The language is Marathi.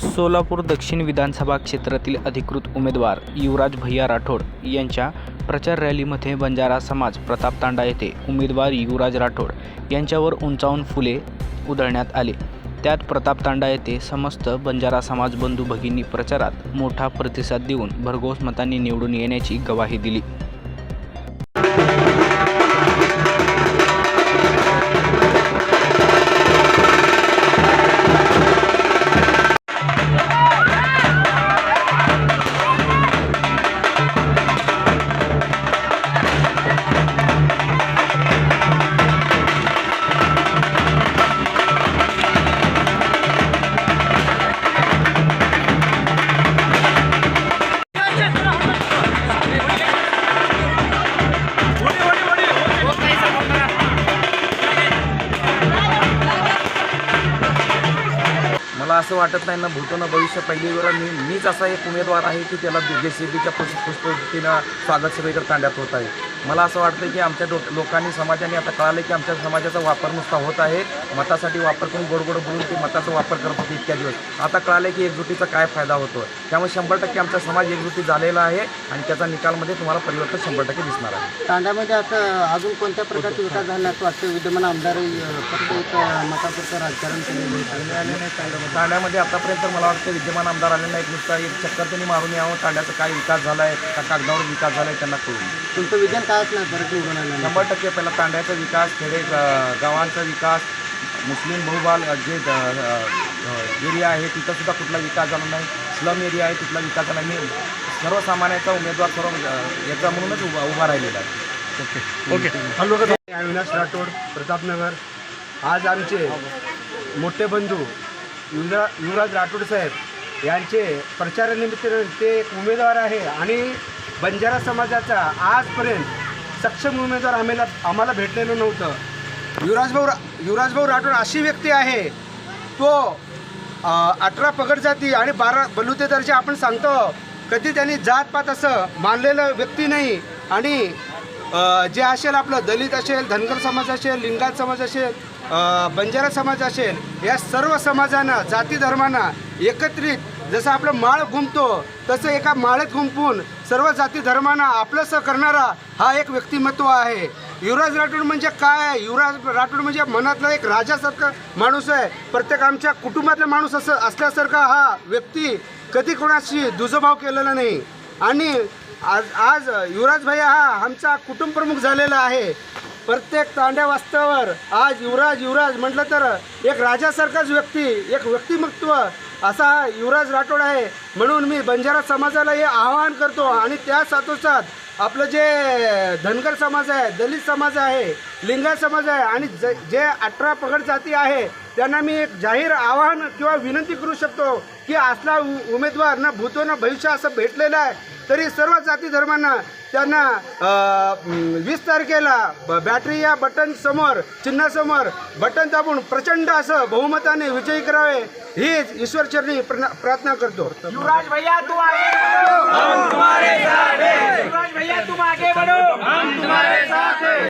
सोलापूर दक्षिण विधानसभा क्षेत्रातील अधिकृत उमेदवार युवराज भैया राठोड यांच्या प्रचार रॅलीमध्ये बंजारा समाज प्रताप तांडा येथे उमेदवार युवराज राठोड यांच्यावर उंचावून फुले उधळण्यात आले. त्यात प्रताप तांडा येथे समस्त बंजारा समाज बंधू भगिनी प्रचारात मोठा प्रतिसाद देऊन भरघोस मतांनी निवडून येण्याची ग्वाही दिली. असं वाटत नाही ना भूतो ना भविष्य पहिली वेळा मी मीच असा एक उमेदवार आहे की त्याला जे सी बीच्या पुष्प पुष्पवृत्तीनं स्वागत सगळीकडे तांड्यात होत आहे. मला असं वाटतं की आमच्या डो- लोकांनी समाजाने आता कळालं की आमच्या समाजाचा वापर नुसता होत आहे. मतासाठी वापर करून गोड गोड बोलून ते मताचा वापर करत होते इतक्या दिवस. आता कळालं की एकजुटीचा काय फायदा होतो त्यामुळे शंभर टक्के आमचा समाज एकजुटी झालेला आहे आणि त्याचा निकालमध्ये तुम्हाला परिवर्तन शंभर टक्के दिसणार आहे. तांड्यामध्ये असं अजून कोणत्या प्रकारचा विकास झाला असं वाटतं विद्यमान अं, मतापुरतं राजकारण केलेलं आहे. तांड्यामध्ये आतापर्यंत मला वाटतं विद्यमान आमदार आले नाहीत नुसता एक चक्कर त्यांनी मारून यावं तांड्याचा काय विकास झाला आहे का कागदावर विकास झाला आहे त्यांना कळून तुमचं विजन काय असणार? परत निवडून शंभर टक्के पहिला तांड्याचा विकास खेडे गावांचा विकास मुस्लिम बहुबाल जे एरिया आहे तिथं सुद्धा कुठला विकास झाला नाही. स्लम एरिया आहे तिथला विकास झाला नाही. मी सर्वसामान्याचा उमेदवार सर्व याचा म्हणूनच उभा उभा राहिलेला आहे. ओके अविनाश राठोड प्रतापनगर. आज आमचे मोठे बंधू युवरा युवराज राठोड साहेब यांचे प्रचारानिमित्त ते एक उमेदवार आहे आणि बंजारा समाजाचा आजपर्यंत सक्षम उमेदवार आम्हाला आम्हाला भेटलेलं नव्हतं. युवराजभाऊ रा युवराजभाऊ राठोड अशी व्यक्ती आहे तो अठरा पगड जाती आणि बारा बलुते दर्जा आपण सांगतो कधी त्यांनी जातपात असं मानलेलं व्यक्ती नाही आणि जे असेल आपलं दलित असेल धनगर समाज असेल लिंगायत समाज असेल बंजारा समाज असेल या सर्व समाजांना जाती धर्मांना एकत्रित जसं आपलं माळ घुमतो तसं एका माळेत गुंपून सर्व जाती धर्मांना आपलंसं करणारा हा एक व्यक्तिमत्व आहे. युवराज राठोड म्हणजे काय आहे? युवराज राठोड म्हणजे मनातला एक राजासारखा माणूस आहे. प्रत्येक आमच्या कुटुंबातला माणूस असं असल्यासारखा हा व्यक्ती कधी कोणाशी दुजभाव केलेला नाही. आणि आज आज युवराज भैया हा आमचा कुटुंब प्रमुख झालेला आहे. प्रत्येक तांड्या वास्तवावर आज युवराज युवराज म्हटलं तर एक राजासारखाच व्यक्ती एक व्यक्तिमत्व असा युवराज राठोड आहे. म्हणून मी बंजारा समाजाला हे आवाहन करतो आणि त्या साथोसाथ आपलं जे धनगर समाज आहे दलित समाज आहे लिंगायत समाज आहे आणि ज जे अठरा पगड जाती आहे त्यांना मी एक जाहीर आवाहन किंवा विनंती करू शकतो की असला उ- उमेदवार ना भूतो ना भविष्य असं भेटलेलं आहे तरी सर्व जाती धर्मांना त्यांना वीस तारखेला ब- बॅटरी या बटन समोर चिन्हासमोर बटन दाबून प्रचंड असं बहुमताने विजयी करावे हीच ईश्वरचरणी प्रार्थना करतो. युवराज भैया तुम आगे बढ़ो. हम तुम्हारे साथ हैं. युवराज भैया तुम आगे बढ़ो. हम तुम्हारे साथ हैं.